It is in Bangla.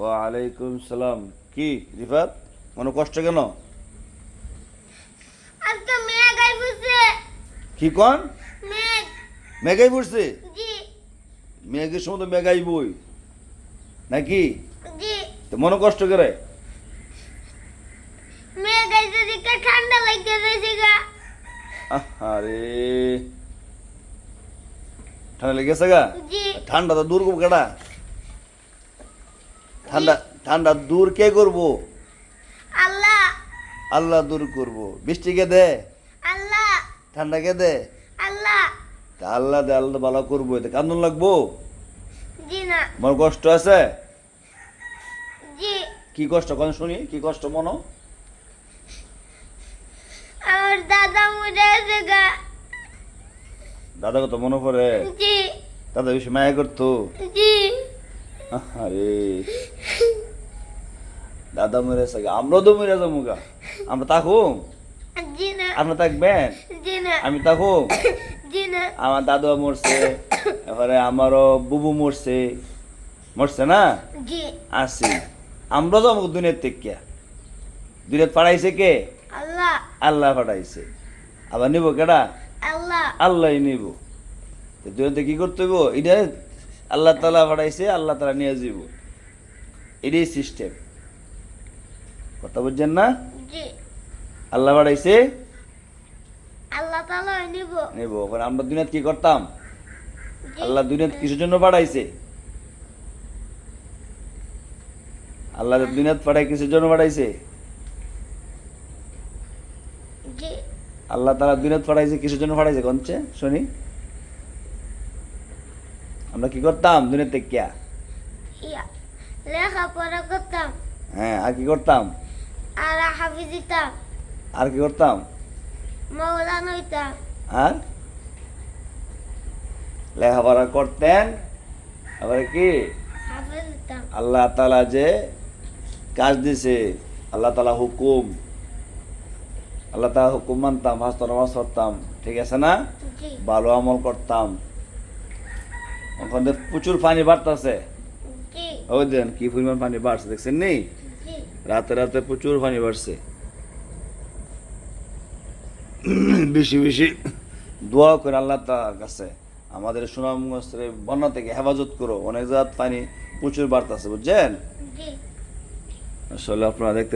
ওয়ালাইকুম সালাম। কি রিফাত? মনে কষ্ট কেন? কি কন? মেঘাই পড়ছে? মেঘের সময় তো মেঘাই বই। নাকি? তো মনে কষ্ট করে? ঠান্ডা লাগতে আরে ঠান্ডা লেগেছে গা? ঠান্ডা তো দূর কেডা ঠান্ডা ঠান্ডা দূর কে করব? আল্লাহ। আল্লাহ দূর করব। বৃষ্টি কে দে? আল্লাহ। ঠান্ডা কে দে? আল্লাহ। তা আল্লাহ দে আল্লাহ ভালো করব। এতে কান্দন লাগবো? জি না। মনে কষ্ট আছে? জি। কি কষ্ট? কোন শুনি? কি কষ্ট মনো? আমার দাদা মরে গা। দাদা কত মনে পড়ে? জি। দাদা বেশি মায়া করতো। জি। আরে দাদা মরে আছে গা। আমরাও তো মরে যাব গা। আমরা থাকুম। জি না আপনার থাকবেন? আমি থাকুম। আমার দাদু মরছে। এবারে আমারও বুবু মরছে। মরছে না? আসি। আমরা তো আমাকে দুনিয়ার থেকে। দুনিয়াত পাঠাইছে কে? আল্লাহ। আল্লাহ পাঠাইছে। আবার নিব কেডা? আল্লাহ। আল্লাহ নিব। দুনিয়াতে কি করতে হইব? এটা আল্লাহ তালা পাঠাইছে আল্লাহ তালা নিয়ে যাব এটাই সিস্টেম কথা বুঝছেন না? আল্লাহ পাঠাইছে? আল্লাহ তালা নিব। নেব। এবার আমরা দুনিয়াত কি করতাম? আল্লাহ দুনিয়াত কিসের জন্য পাঠাইছে? আল্লাহ দুনিয়াত কিসের জন্য পাঠাইছে? আল্লাহ তারা দুনিয়াত পাঠাইছে কিসের জন্য পাঠাইছে? কনছে শুনি। আমরা কি করতাম দুনিয়াতে কিয়া? ইয়া লেখাপড়া করতাম। হ্যাঁ আর কি করতাম? আর হাফিজ দিতাম। আর কি করতাম? মৌলানা হইতাম। আর? লেখাপড়া করতেন আবার কি? আল্লাহ তালা যে কাজ দিছে আল্লাহ তালা হুকুম। আল্লাহ তালা হুকুম মানতাম হাস্ত নামাজ পড়তাম ঠিক আছে না? ভালো আমল করতাম। ওখানে প্রচুর পানি বাড়তেছে। ওই দেন কি পরিমাণ পানি বাড়ছে দেখছেন নি? রাতে রাতে প্রচুর পানি বাড়ছে। বেশি বেশি দোয়া করে আল্লাহ তার কাছে। আমাদের সুনামগঞ্জের বন্যা থেকে হেফাজত করো। অনেক জাত পানি প্রচুর বাড়তেছে বুঝছেন? আসলে আপনারা দেখতে